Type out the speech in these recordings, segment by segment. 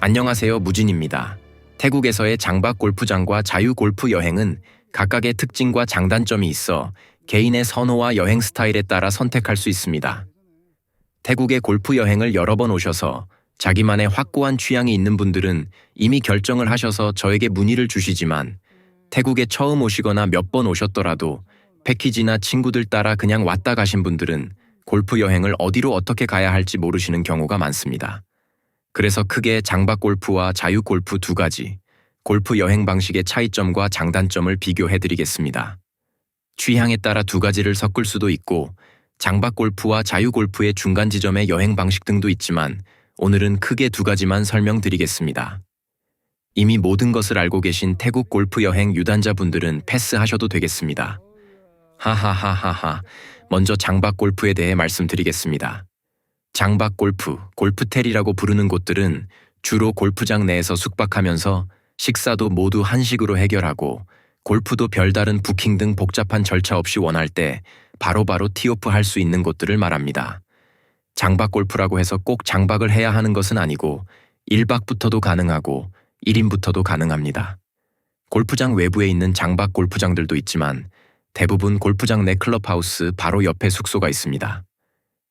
안녕하세요 무진입니다. 태국에서의 장박 골프장과 자유 골프 여행은 각각의 특징과 장단점이 있어 개인의 선호와 여행 스타일에 따라 선택할 수 있습니다. 태국의 골프 여행을 여러 번 오셔서 자기만의 확고한 취향이 있는 분들은 이미 결정을 하셔서 저에게 문의를 주시지만 태국에 처음 오시거나 몇 번 오셨더라도 패키지나 친구들 따라 그냥 왔다 가신 분들은 골프 여행을 어디로 어떻게 가야 할지 모르시는 경우가 많습니다. 그래서 크게 장박 골프와 자유 골프 두 가지, 골프 여행 방식의 차이점과 장단점을 비교해 드리겠습니다. 취향에 따라 두 가지를 섞을 수도 있고, 장박 골프와 자유 골프의 중간 지점의 여행 방식 등도 있지만, 오늘은 크게 두 가지만 설명드리겠습니다. 이미 모든 것을 알고 계신 태국 골프 여행 유단자분들은 패스하셔도 되겠습니다. 하하하하하. 먼저 장박 골프에 대해 말씀드리겠습니다. 장박 골프, 골프텔이라고 부르는 곳들은 주로 골프장 내에서 숙박하면서 식사도 모두 한식으로 해결하고 골프도 별다른 부킹 등 복잡한 절차 없이 원할 때 바로바로 티오프 할 수 있는 곳들을 말합니다. 장박 골프라고 해서 꼭 장박을 해야 하는 것은 아니고 1박부터도 가능하고 1인부터도 가능합니다. 골프장 외부에 있는 장박 골프장들도 있지만 대부분 골프장 내 클럽하우스 바로 옆에 숙소가 있습니다.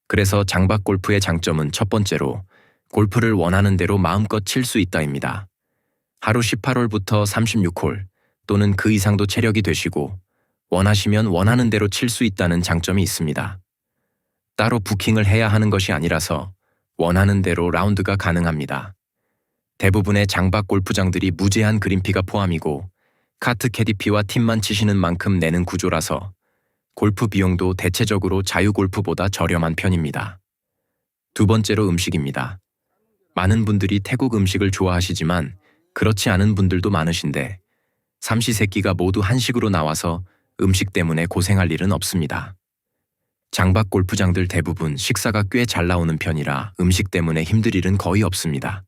그래서 장박 골프의 장점은 첫 번째로 골프를 원하는 대로 마음껏 칠 수 있다입니다. 하루 18홀부터 36홀 또는 그 이상도 체력이 되시고 원하시면 원하는 대로 칠 수 있다는 장점이 있습니다. 따로 부킹을 해야 하는 것이 아니라서 원하는 대로 라운드가 가능합니다. 대부분의 장박 골프장들이 무제한 그린피가 포함이고 카트 캐디피와 팀만 치시는 만큼 내는 구조라서 골프 비용도 대체적으로 자유 골프보다 저렴한 편입니다. 두 번째로 음식입니다. 많은 분들이 태국 음식을 좋아하시지만 그렇지 않은 분들도 많으신데 삼시세끼가 모두 한식으로 나와서 음식 때문에 고생할 일은 없습니다. 장박 골프장들 대부분 식사가 꽤 잘 나오는 편이라 음식 때문에 힘들 일은 거의 없습니다.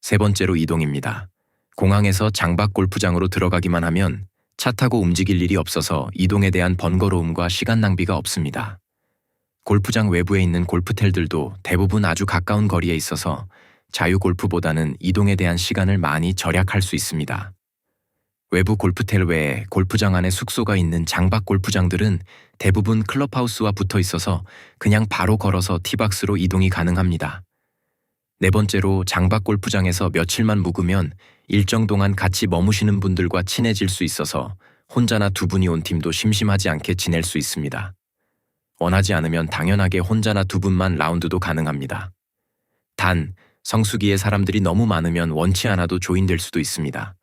세 번째로 이동입니다. 공항에서 장박 골프장으로 들어가기만 하면 차 타고 움직일 일이 없어서 이동에 대한 번거로움과 시간 낭비가 없습니다. 골프장 외부에 있는 골프텔들도 대부분 아주 가까운 거리에 있어서 자유 골프보다는 이동에 대한 시간을 많이 절약할 수 있습니다. 외부 골프텔 외에 골프장 안에 숙소가 있는 장박 골프장들은 대부분 클럽하우스와 붙어 있어서 그냥 바로 걸어서 티박스로 이동이 가능합니다. 네 번째로 장박 골프장에서 며칠만 묵으면 일정 동안 같이 머무시는 분들과 친해질 수 있어서 혼자나 두 분이 온 팀도 심심하지 않게 지낼 수 있습니다. 원하지 않으면 당연하게 혼자나 두 분만 라운드도 가능합니다. 단, 성수기에 사람들이 너무 많으면 원치 않아도 조인될 수도 있습니다.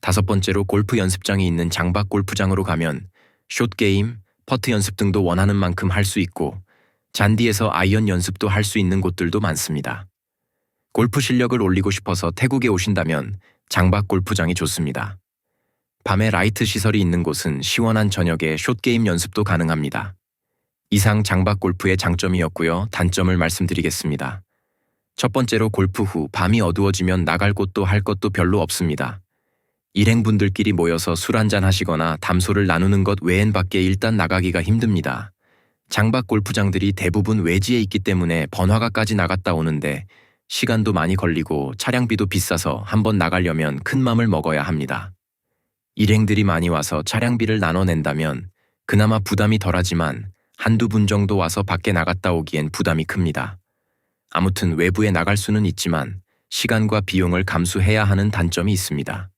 다섯 번째로 골프 연습장이 있는 장박 골프장으로 가면 숏게임, 퍼트 연습 등도 원하는 만큼 할 수 있고 잔디에서 아이언 연습도 할 수 있는 곳들도 많습니다. 골프 실력을 올리고 싶어서 태국에 오신다면 장박 골프장이 좋습니다. 밤에 라이트 시설이 있는 곳은 시원한 저녁에 숏게임 연습도 가능합니다. 이상 장박 골프의 장점이었고요. 단점을 말씀드리겠습니다. 첫 번째로 골프 후 밤이 어두워지면 나갈 곳도 할 것도 별로 없습니다. 일행분들끼리 모여서 술 한잔 하시거나 담소를 나누는 것 외엔 밖에 일단 나가기가 힘듭니다. 장박 골프장들이 대부분 외지에 있기 때문에 번화가까지 나갔다 오는데 시간도 많이 걸리고 차량비도 비싸서 한번 나가려면 큰 맘을 먹어야 합니다. 일행들이 많이 와서 차량비를 나눠낸다면 그나마 부담이 덜하지만 한두 분 정도 와서 밖에 나갔다 오기엔 부담이 큽니다. 아무튼 외부에 나갈 수는 있지만 시간과 비용을 감수해야 하는 단점이 있습니다.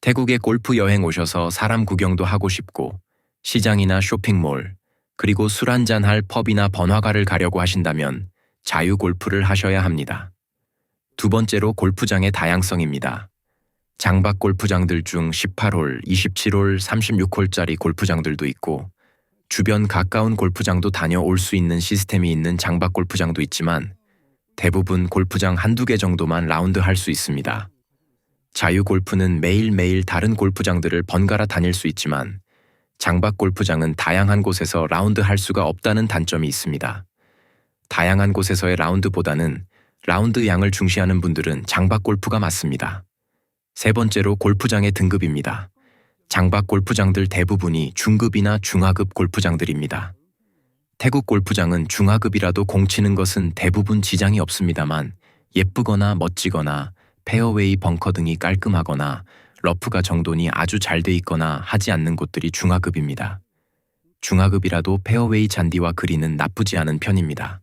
태국에 골프 여행 오셔서 사람 구경도 하고 싶고 시장이나 쇼핑몰 그리고 술 한잔 할 펍이나 번화가를 가려고 하신다면 자유 골프를 하셔야 합니다. 두 번째로 골프장의 다양성입니다. 장박 골프장들 중 18홀, 27홀, 36홀짜리 골프장들도 있고 주변 가까운 골프장도 다녀올 수 있는 시스템이 있는 장박 골프장도 있지만 대부분 골프장 한두 개 정도만 라운드 할 수 있습니다. 자유 골프는 매일매일 다른 골프장들을 번갈아 다닐 수 있지만 장박 골프장은 다양한 곳에서 라운드 할 수가 없다는 단점이 있습니다. 다양한 곳에서의 라운드보다는 라운드 양을 중시하는 분들은 장박 골프가 맞습니다. 세 번째로 골프장의 등급입니다. 장박 골프장들 대부분이 중급이나 중하급 골프장들입니다. 태국 골프장은 중하급이라도 공 치는 것은 대부분 지장이 없습니다만 예쁘거나 멋지거나 페어웨이 벙커 등이 깔끔하거나 러프가 정돈이 아주 잘 돼 있거나 하지 않는 곳들이 중하급입니다. 중하급이라도 페어웨이 잔디와 그린은 나쁘지 않은 편입니다.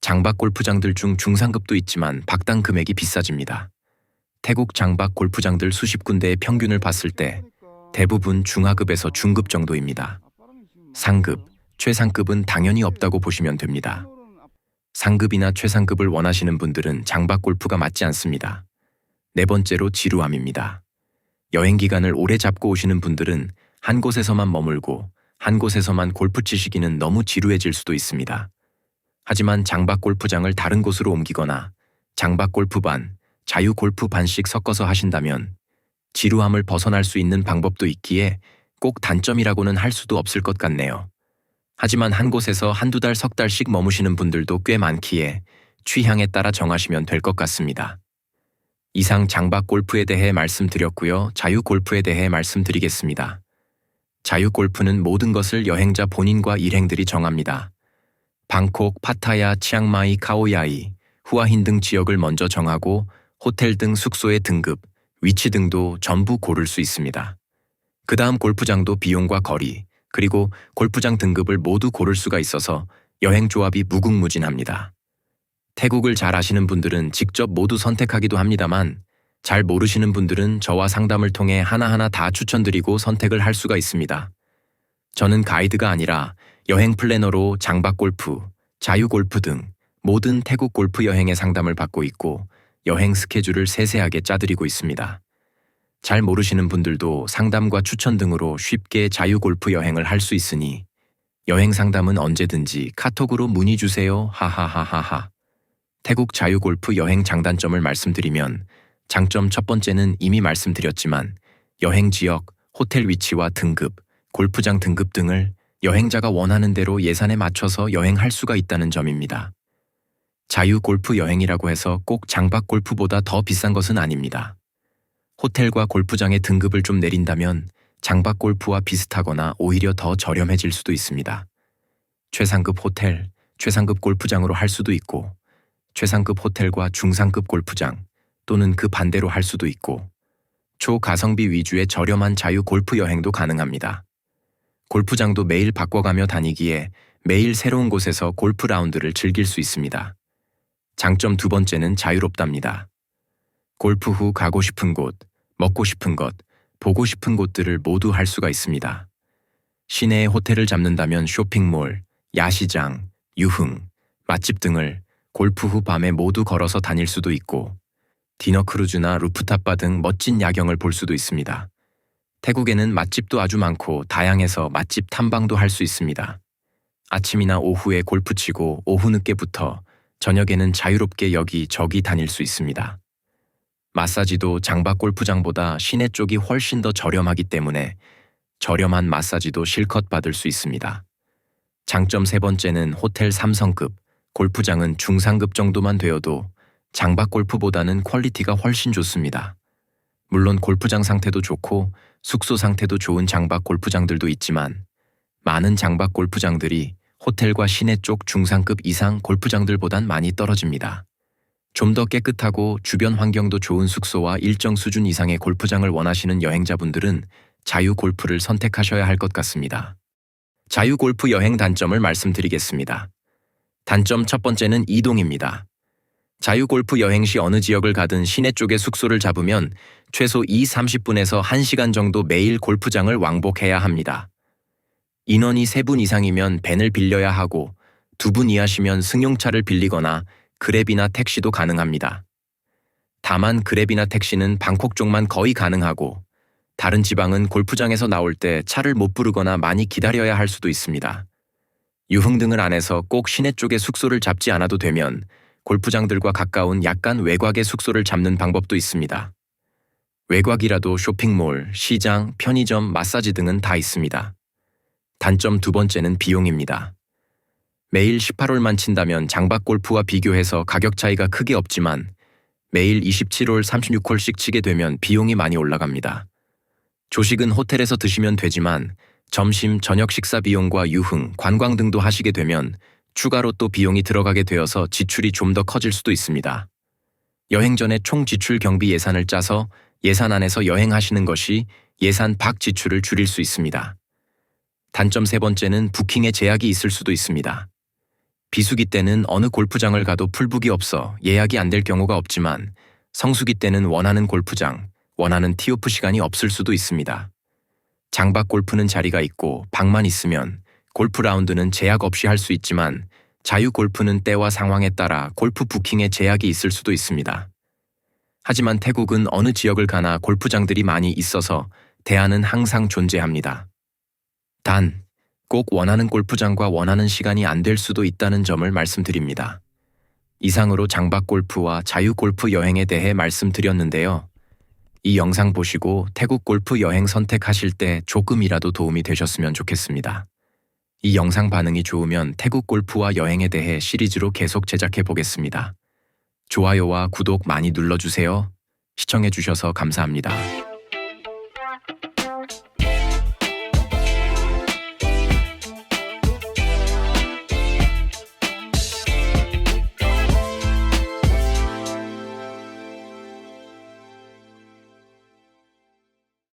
장박 골프장들 중 중상급도 있지만 박당 금액이 비싸집니다. 태국 장박 골프장들 수십 군데의 평균을 봤을 때 대부분 중하급에서 중급 정도입니다. 상급, 최상급은 당연히 없다고 보시면 됩니다. 상급이나 최상급을 원하시는 분들은 장박 골프가 맞지 않습니다. 네 번째로 지루함입니다. 여행 기간을 오래 잡고 오시는 분들은 한 곳에서만 머물고 한 곳에서만 골프 치시기는 너무 지루해질 수도 있습니다. 하지만 장박 골프장을 다른 곳으로 옮기거나 장박 골프반, 자유 골프 반씩 섞어서 하신다면 지루함을 벗어날 수 있는 방법도 있기에 꼭 단점이라고는 할 수도 없을 것 같네요. 하지만 한 곳에서 한두 달, 석 달씩 머무시는 분들도 꽤 많기에 취향에 따라 정하시면 될 것 같습니다. 이상 장박 골프에 대해 말씀드렸고요. 자유 골프에 대해 말씀드리겠습니다. 자유 골프는 모든 것을 여행자 본인과 일행들이 정합니다. 방콕, 파타야, 치앙마이, 카오야이, 후아힌 등 지역을 먼저 정하고 호텔 등 숙소의 등급, 위치 등도 전부 고를 수 있습니다. 그 다음 골프장도 비용과 거리, 그리고 골프장 등급을 모두 고를 수가 있어서 여행 조합이 무궁무진합니다. 태국을 잘 아시는 분들은 직접 모두 선택하기도 합니다만 잘 모르시는 분들은 저와 상담을 통해 하나하나 다 추천드리고 선택을 할 수가 있습니다. 저는 가이드가 아니라 여행 플래너로 장박 골프, 자유 골프 등 모든 태국 골프 여행의 상담을 받고 있고 여행 스케줄을 세세하게 짜드리고 있습니다. 잘 모르시는 분들도 상담과 추천 등으로 쉽게 자유 골프 여행을 할 수 있으니 여행 상담은 언제든지 카톡으로 문의 주세요. 하하하하하. 태국 자유 골프 여행 장단점을 말씀드리면 장점 첫 번째는 이미 말씀드렸지만 여행 지역, 호텔 위치와 등급, 골프장 등급 등을 여행자가 원하는 대로 예산에 맞춰서 여행할 수가 있다는 점입니다. 자유 골프 여행이라고 해서 꼭 장박 골프보다 더 비싼 것은 아닙니다. 호텔과 골프장의 등급을 좀 내린다면 장박 골프와 비슷하거나 오히려 더 저렴해질 수도 있습니다. 최상급 호텔, 최상급 골프장으로 할 수도 있고, 최상급 호텔과 중상급 골프장 또는 그 반대로 할 수도 있고, 초가성비 위주의 저렴한 자유 골프 여행도 가능합니다. 골프장도 매일 바꿔가며 다니기에 매일 새로운 곳에서 골프 라운드를 즐길 수 있습니다. 장점 두 번째는 자유롭답니다. 골프 후 가고 싶은 곳, 먹고 싶은 것, 보고 싶은 곳들을 모두 할 수가 있습니다. 시내에 호텔을 잡는다면 쇼핑몰, 야시장, 유흥, 맛집 등을 골프 후 밤에 모두 걸어서 다닐 수도 있고, 디너 크루즈나 루프탑바 등 멋진 야경을 볼 수도 있습니다. 태국에는 맛집도 아주 많고 다양해서 맛집 탐방도 할 수 있습니다. 아침이나 오후에 골프 치고 오후 늦게부터 저녁에는 자유롭게 여기 저기 다닐 수 있습니다. 마사지도 장박 골프장보다 시내 쪽이 훨씬 더 저렴하기 때문에 저렴한 마사지도 실컷 받을 수 있습니다. 장점 세 번째는 호텔 3성급, 골프장은 중상급 정도만 되어도 장박 골프보다는 퀄리티가 훨씬 좋습니다. 물론 골프장 상태도 좋고 숙소 상태도 좋은 장박 골프장들도 있지만 많은 장박 골프장들이 호텔과 시내 쪽 중상급 이상 골프장들보단 많이 떨어집니다. 좀 더 깨끗하고 주변 환경도 좋은 숙소와 일정 수준 이상의 골프장을 원하시는 여행자분들은 자유 골프를 선택하셔야 할 것 같습니다. 자유 골프 여행 단점을 말씀드리겠습니다. 단점 첫 번째는 이동입니다. 자유 골프 여행 시 어느 지역을 가든 시내 쪽에 숙소를 잡으면 최소 2, 30분에서 1시간 정도 매일 골프장을 왕복해야 합니다. 인원이 3분 이상이면 밴을 빌려야 하고 2분 이하시면 승용차를 빌리거나 그랩이나 택시도 가능합니다. 다만 그랩이나 택시는 방콕 쪽만 거의 가능하고 다른 지방은 골프장에서 나올 때 차를 못 부르거나 많이 기다려야 할 수도 있습니다. 유흥 등을 안 해서 꼭 시내 쪽에 숙소를 잡지 않아도 되면 골프장들과 가까운 약간 외곽의 숙소를 잡는 방법도 있습니다. 외곽이라도 쇼핑몰, 시장, 편의점, 마사지 등은 다 있습니다. 단점 두 번째는 비용입니다. 매일 18홀만 친다면 장박 골프와 비교해서 가격 차이가 크게 없지만 매일 27홀 36홀씩 치게 되면 비용이 많이 올라갑니다. 조식은 호텔에서 드시면 되지만 점심, 저녁 식사 비용과 유흥, 관광 등도 하시게 되면 추가로 또 비용이 들어가게 되어서 지출이 좀 더 커질 수도 있습니다. 여행 전에 총 지출 경비 예산을 짜서 예산 안에서 여행하시는 것이 예산 밖 지출을 줄일 수 있습니다. 단점 세 번째는 부킹에 제약이 있을 수도 있습니다. 비수기 때는 어느 골프장을 가도 풀북이 없어 예약이 안 될 경우가 없지만 성수기 때는 원하는 골프장, 원하는 티오프 시간이 없을 수도 있습니다. 장박 골프는 자리가 있고 방만 있으면 골프 라운드는 제약 없이 할 수 있지만 자유 골프는 때와 상황에 따라 골프 부킹에 제약이 있을 수도 있습니다. 하지만 태국은 어느 지역을 가나 골프장들이 많이 있어서 대안은 항상 존재합니다. 단, 꼭 원하는 골프장과 원하는 시간이 안 될 수도 있다는 점을 말씀드립니다. 이상으로 장박 골프와 자유 골프 여행에 대해 말씀드렸는데요. 이 영상 보시고 태국 골프 여행 선택하실 때 조금이라도 도움이 되셨으면 좋겠습니다. 이 영상 반응이 좋으면 태국 골프와 여행에 대해 시리즈로 계속 제작해 보겠습니다. 좋아요와 구독 많이 눌러주세요. 시청해 주셔서 감사합니다.